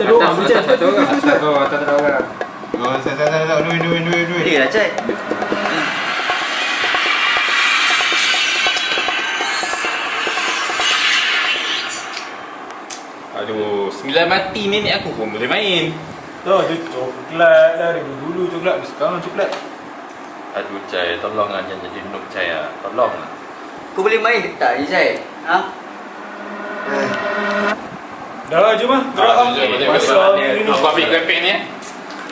Atas dua orang Atas Cai. satu orang. Atas satu orang. Atas satu orang. Oh, saya saya saya duit duit duit duit. Dia lah Aduh, sembilan mati nenek aku pun boleh main. Tuh, tu coklat lah Dari dulu coklat Sekarang coklat Aduh, Cai, tolong lah jangan jadi noob Cai lah. Tolong lah. Kau boleh main ke tak Cai? Ha? Dah jom lah Gerak lah jom. ni Aku ambil grafik ni eh.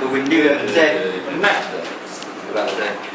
Benda lah? Penat. Gerak Cai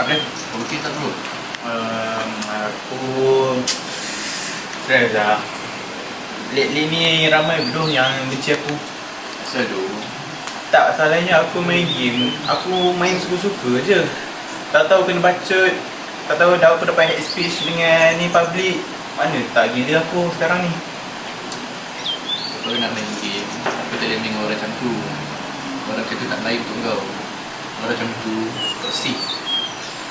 Apa? Kau tak bro? Um, aku Stress lah Lately ni ramai bro yang benci aku. Asal tu Tak salahnya aku main game. Aku main suka-suka je. Tak tahu kena bacot Tak tahu dah aku dapat hate speech dengan ni public. Mana tak gila aku sekarang ni. Kau nak main game Aku tak jamin orang macam tu. Orang macam tu tak baik untuk kau. Orang macam tu toxic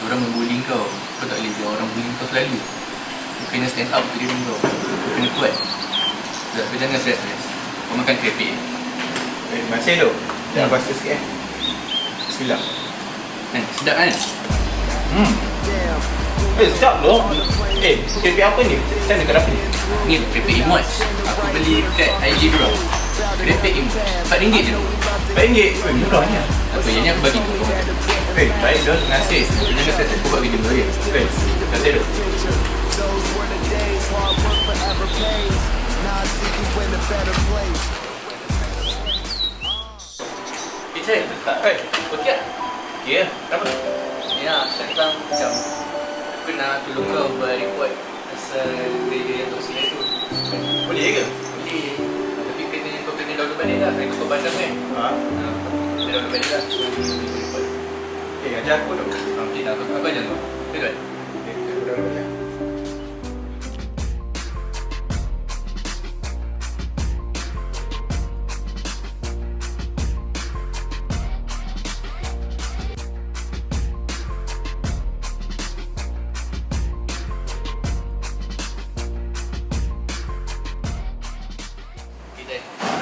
Orang membuli kau. Kau tak boleh biar orang bully kau selalu. Kau kena stand up untuk diri kau. Kau kena kuat. Tak, kau jangan stress-stress Kau makan kerepek Eh, masih tu? Dah Hmm. rasa sikit eh? Bismillah. Kan, sedap kan? Hmm. Eh, sedap tu. Eh, keripik apa ni? Macam mana kau ni? Ni kerepek emotes. Aku beli kat IG bro Kerepek emotes. RM4 je tu RM4 Eh, murahnya Apa yang ni aku bagi tu. Eh, baik dah, jangan stress aku buat video dulu ya. Eh, terima kasih tu Eh Cik, tak. Eh, Okey ya, kenapa? Ni lah, tak datang macam Aku nak tolong kau buat report Pasal kerja yang toksik tu. Boleh ke? Boleh balik lah kan Ha? Ha, balik lah Eh, ajar aku tu Ha, Okey dah,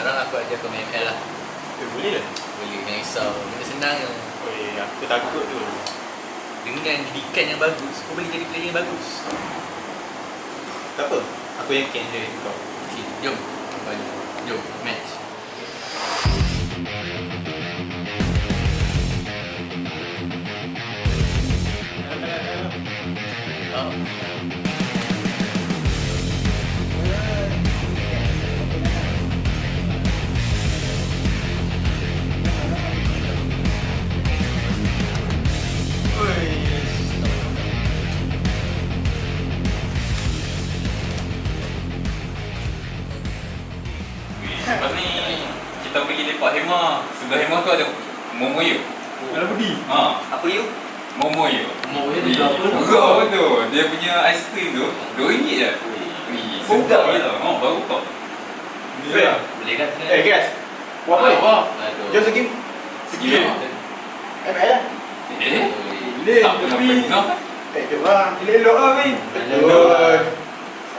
sekarang aku ajar kau main ML lah Eh, boleh ke? Boleh, jangan risau Benda senang je Eh, aku takut tu Dengan didikan yang bagus Kau boleh jadi player yang bagus Tak apa Aku yakin je kau. Okay, jom. Balik. Jom, match. Oh. Lepak hema. Sebelah hema tu ada Momoyo. Kalau budi. Ha, Apa you? Momoyo. Momoyo tu apa tu? Murah tu. Dia punya ais krim tu RM2 je. Sedap je. Oh, baru buka. Eh, Boleh kan? eh guys. Buat apa? Aduh. Jom segi. Segi. Eh, baik lah. Eh? Boleh, Tak pernah tapi- pernah. Eh, jom lah. Elok-elok lah, Min. Betul.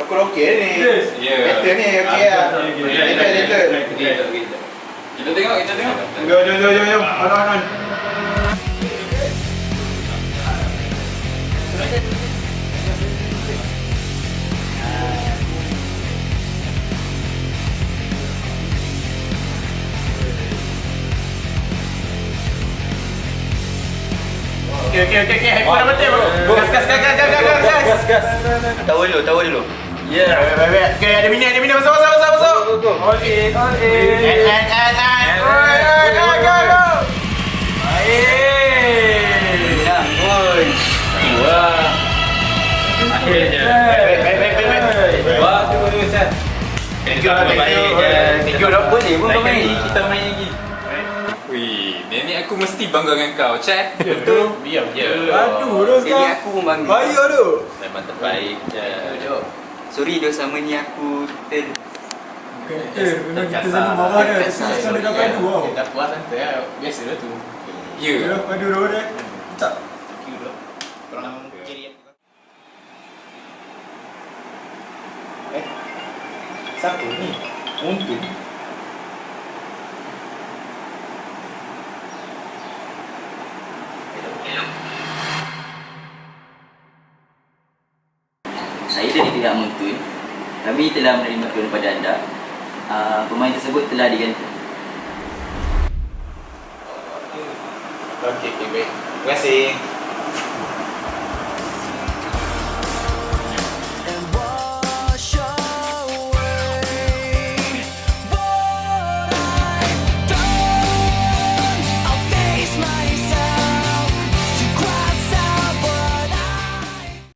Aku okey ni. Ya. Better ni, okey lah. Later, later. Kita tengok, kita tengok. Jom, jom, jom, jom, jom. On, on, on. Okay, okay, okay, okay. Aku dah betul. Gas, gas, gas, gas, gas, gas, gas, gas. gas. Tahu dulu, tahu dulu. Baik, baik, baik. Okay, ada minit, ada minit. Masuk, masuk, masuk, masuk. All in, all in. And, and, and, and. Oi, oi, go, go, go. Baik. Nah, boy. Wah. Akhirnya. Baik, baik, baik, baik, baik. Wah, tunggu dulu, Sat. Thank you, thank you. Thank you, dah. Boleh pun kau Lain main. kali kita main lagi. Wih, nenek aku mesti bangga dengan kau, Chat. Betul. Biar je. Aduh, dah Jadi aku pun bangga. Bahaya tu. Memang terbaik. Jom. Sorry dia sama ni aku ter Eh, memang kita sama marah dia. Dekat padu tau. Kita puas santai lah. Biasa lah tu. Ya. Ya, padu dah dia. Tak. Thank you dulu. Korang kiri. Eh, siapa ni? Untung. Saya dari pihak Muntun Kami telah menerima turun pada anda uh, Pemain tersebut telah diganti Okey, okey, baik. Terima kasih.